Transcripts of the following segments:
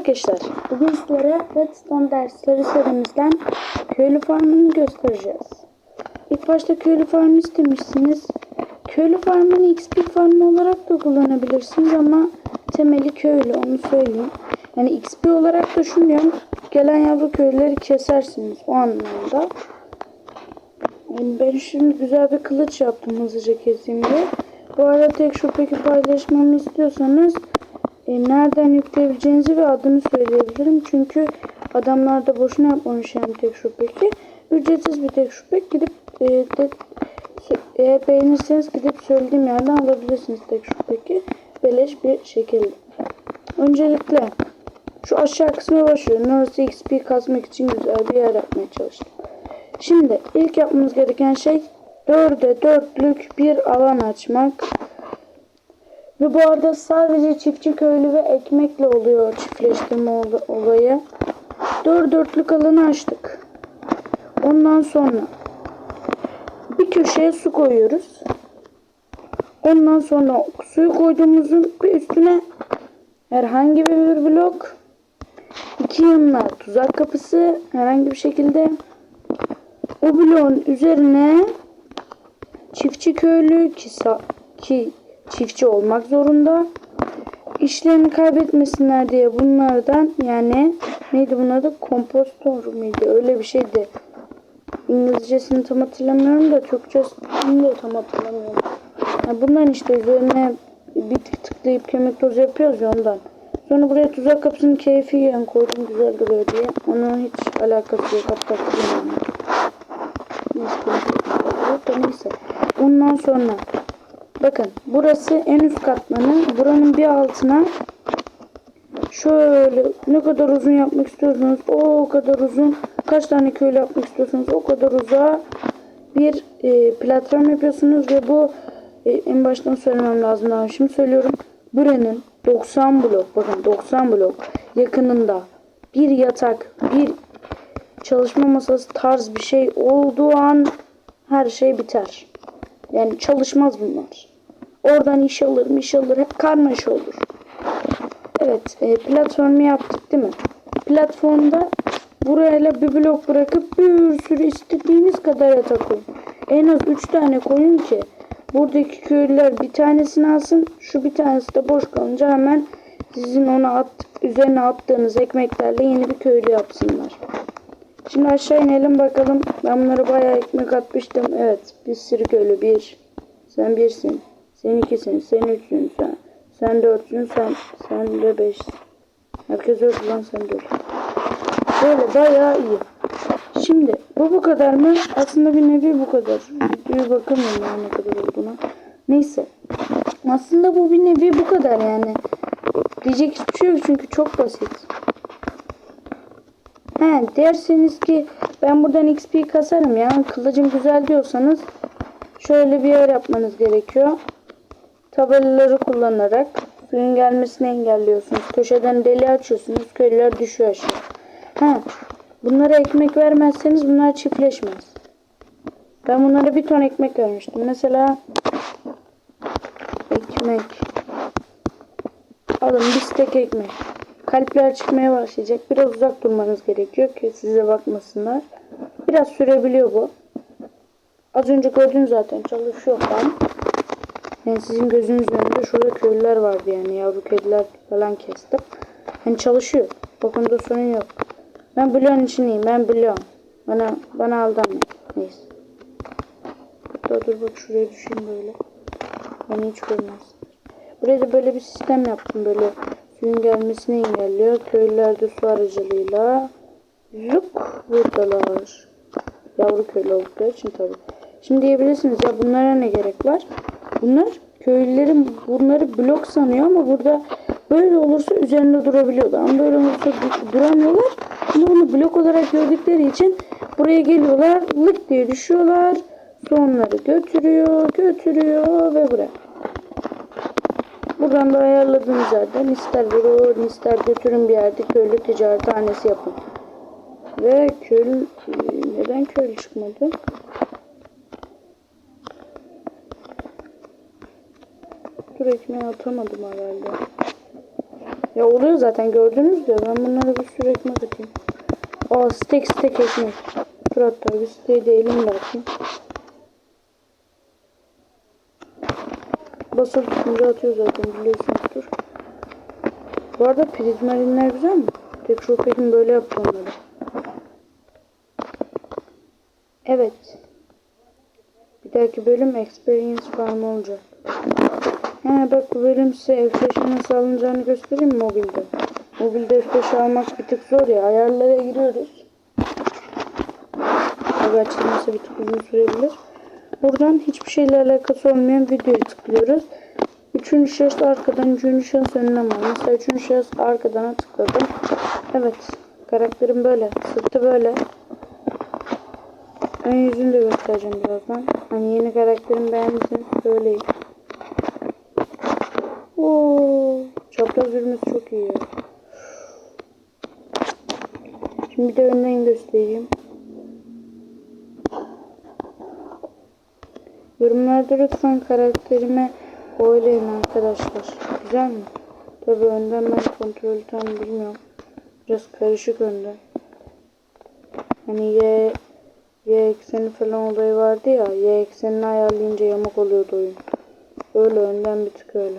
arkadaşlar. Bugün sizlere Redstone dersleri serimizden köylü farmını göstereceğiz. İlk başta köylü farmı istemişsiniz. Köylü farmını XP farmı olarak da kullanabilirsiniz ama temeli köylü onu söyleyeyim. Yani XP olarak düşünmüyorum. Gelen yavru köylüleri kesersiniz o anlamda. Yani ben şimdi güzel bir kılıç yaptım hızlıca keseyim diye. Bu arada tek şu peki paylaşmamı istiyorsanız e, nereden yükleyebileceğinizi ve adını söyleyebilirim. Çünkü adamlar da boşuna yapmamış yani tek şu peki. Ücretsiz bir tek şu pek gidip e, de, eğer beğenirseniz gidip söylediğim yerden alabilirsiniz tek şu peki. Beleş bir şekilde. Öncelikle şu aşağı kısmına başlıyorum. Orası XP kasmak için güzel bir yer yapmaya çalıştım. Şimdi ilk yapmamız gereken şey 4'e 4'lük bir alan açmak. Ve bu arada sadece çiftçi köylü ve ekmekle oluyor çiftleştirme ol- olayı. 4 dörtlük alanı açtık. Ondan sonra bir köşeye su koyuyoruz. Ondan sonra suyu koyduğumuzun üstüne herhangi bir blok iki yanına tuzak kapısı herhangi bir şekilde o bloğun üzerine çiftçi köylü ki, ki çiftçi olmak zorunda. İşlerini kaybetmesinler diye bunlardan yani neydi bunun adı? Kompostor muydu? Öyle bir şeydi. İngilizcesini tam hatırlamıyorum da Türkçesini de tam hatırlamıyorum. Yani bundan işte üzerine bir tık tıklayıp kemik tozu yapıyoruz ya ondan. Sonra buraya tuzak kapısının keyfi yani koydum güzel duruyor diye. Onun hiç alakası yok. Hatta. Neyse, neyse. Ondan sonra bakın burası en üst katmanı. Buranın bir altına şöyle ne kadar uzun yapmak istiyorsanız o kadar uzun kaç tane köylü yapmak istiyorsanız o kadar uzağa bir e, platform yapıyorsunuz ve bu e, en baştan söylemem lazım daha şimdi söylüyorum buranın 90 blok bakın 90 blok yakınında bir yatak bir çalışma masası tarz bir şey olduğu an her şey biter. Yani çalışmaz bunlar. Oradan iş alır, iş alır, hep karmaşa olur. Evet, e, platformu yaptık değil mi? Platformda buraya bir blok bırakıp bir sürü istediğiniz kadar yatak koyun. En az 3 tane koyun ki buradaki köylüler bir tanesini alsın. Şu bir tanesi de boş kalınca hemen sizin ona at, üzerine attığınız ekmeklerle yeni bir köylü yapsınlar. Şimdi aşağı inelim bakalım. Ben bunlara bayağı ekmek atmıştım. Evet. Bir sürü köylü. Bir. Sen birsin. Sen ikisin. Sen üçsün. Sen. Sen dörtsün. Sen. Sen de beşsin. Herkes öldü lan sen dört. Böyle bayağı iyi. Şimdi bu bu kadar mı? Aslında bir nevi bu kadar. Bir bakamıyorum ya ne kadar olduğuna. Neyse. Aslında bu bir nevi bu kadar yani. Diyecek hiçbir şey yok çünkü çok basit. He derseniz ki ben buradan XP kasarım ya kılıcım güzel diyorsanız şöyle bir yer yapmanız gerekiyor. Tabelaları kullanarak suyun gelmesini engelliyorsunuz. Köşeden deli açıyorsunuz. Köylüler düşüyor aşağı. Ha, bunlara ekmek vermezseniz bunlar çiftleşmez. Ben bunlara bir ton ekmek vermiştim. Mesela ekmek. Alın bir stek ekmek. Kalpler çıkmaya başlayacak. Biraz uzak durmanız gerekiyor ki size bakmasınlar. Biraz sürebiliyor bu. Az önce gördün zaten çalışıyor falan. Yani sizin gözünüz önünde şurada köylüler vardı yani yavru kediler falan kestim. Hani çalışıyor. Bakımda sorun yok. Ben bloğun içindeyim. Ben biliyorum. Bana bana aldanmayın. Neyse. Hatta dur bak şuraya düşeyim böyle. Beni hiç görmez. Buraya da böyle bir sistem yaptım böyle suyun gelmesini engelliyor. Köylüler de su aracılığıyla luk buradalar. Yavru köylü oldukları için tabii. Şimdi diyebilirsiniz ya bunlara ne gerek var? Bunlar köylülerin bunları blok sanıyor ama burada böyle olursa üzerinde durabiliyorlar. Ama böyle olursa du- duramıyorlar. Ama bunu blok olarak gördükleri için buraya geliyorlar. Lık diye düşüyorlar. Su onları götürüyor, götürüyor ve buraya. Buradan da ayarladığınız yerden ister vurun ister götürün bir yerde köylü ticarethanesi yapın. Ve köylü neden köylü çıkmadı? Ekmeği atamadım herhalde. Ya oluyor zaten gördünüz de ben bunlara bir sürü ekmek atayım. Aa steak steak ekmek. Dur hatta bir steak de elimle atayım. Basılı tutunca atıyor zaten biliyorsunuzdur. Bu arada prizmarinler güzel mi? Tek şu pekin böyle yaptı onları. Evet. Bir dahaki bölüm Experience Farm olacak. He bak bölüm size F5'e nasıl alınacağını göstereyim mi mobilde? Mobilde F5 almak bir tık zor ya. Ayarlara giriyoruz. Tabi açılması bir tık uzun sürebilir. Buradan hiçbir şeyle alakası olmayan videoyu tıklıyoruz. Üçüncü şahıs arkadan, üçüncü şahıs önden var. Mesela üçüncü şahıs arkadan tıkladım. Evet. Karakterim böyle. Sırtı böyle. Ön yüzünü de göstereceğim birazdan. Hani yeni karakterimi beğendiyseniz söyleyin. Çapraz yürümesi çok iyi. Şimdi bir de önden göstereyim. Yorumlarda lütfen karakterime oylayın arkadaşlar. Güzel mi? Tabi önden ben kontrolü tam bilmiyorum. Biraz karışık önden. Hani Y, Y ekseni falan olayı vardı ya. Y eksenini ayarlayınca yamuk oluyordu oyun. Öyle önden bir tık öyle.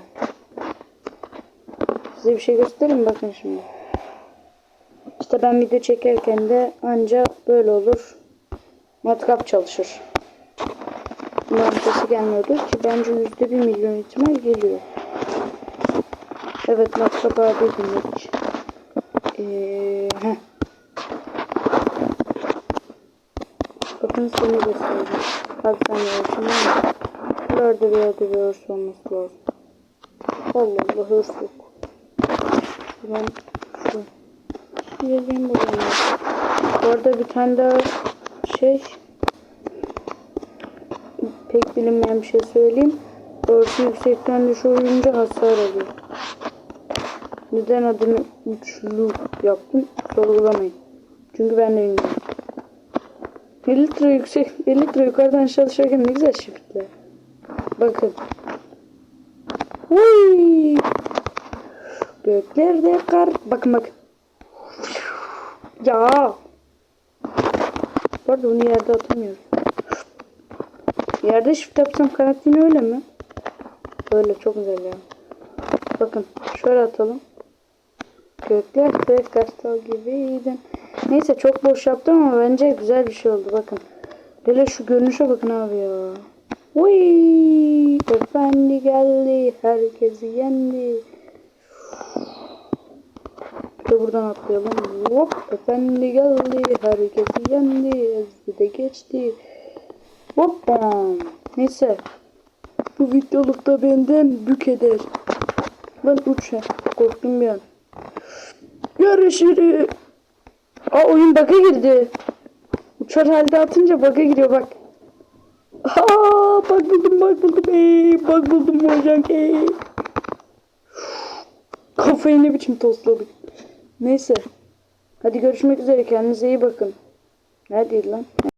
Size bir şey göstereyim bakın şimdi. İşte ben video çekerken de anca böyle olur. Matkap çalışır. Bunların sesi gelmiyordu ki bence yüzde bir milyon ihtimal geliyor. Evet matkap abi dinledik. Ee. Bakın seni göstereceğim. Bak sen de şimdi Buralarda bir yerde bir olması lazım. Allah Allah örs Ben şu buraya. Bu arada bir tane daha şey pek bilinmeyen bir şey söyleyeyim. Örtü yüksekten düşürünce hasar alıyor. Neden adını üçlü yaptım sorgulamayın. Çünkü ben de bilmiyorum. 50 litre yüksek, 50 litre yukarıdan aşağı düşerken ne güzel shiftler. Bakın. Uy! Göklerde kar. Bakın bakın. Ya. Bu arada bunu yerde atamıyorum. Yerde shift yapsam kanat yine öyle mi? Öyle çok güzel ya. Bakın şöyle atalım. Göklerde kartal gibiydin. Neyse çok boş yaptım ama bence güzel bir şey oldu bakın. Hele şu görünüşe bakın abi ya. Uy, efendi geldi, herkesi yendi. De buradan atlayalım. Hop, efendi geldi, herkesi yendi, ezdi de geçti. Hoppa. Neyse. Bu videolukta benden bük eder. Lan uç ya. Korktum bir an. Görüşürüz. Aa oyun bug'a girdi. Uçar halde atınca bug'a giriyor bak. Aa bak buldum bak buldum. Ey, bak buldum hocam. Ey. Kafayı ne biçim tosladık. Neyse. Hadi görüşmek üzere. Kendinize iyi bakın. Neredeydi lan?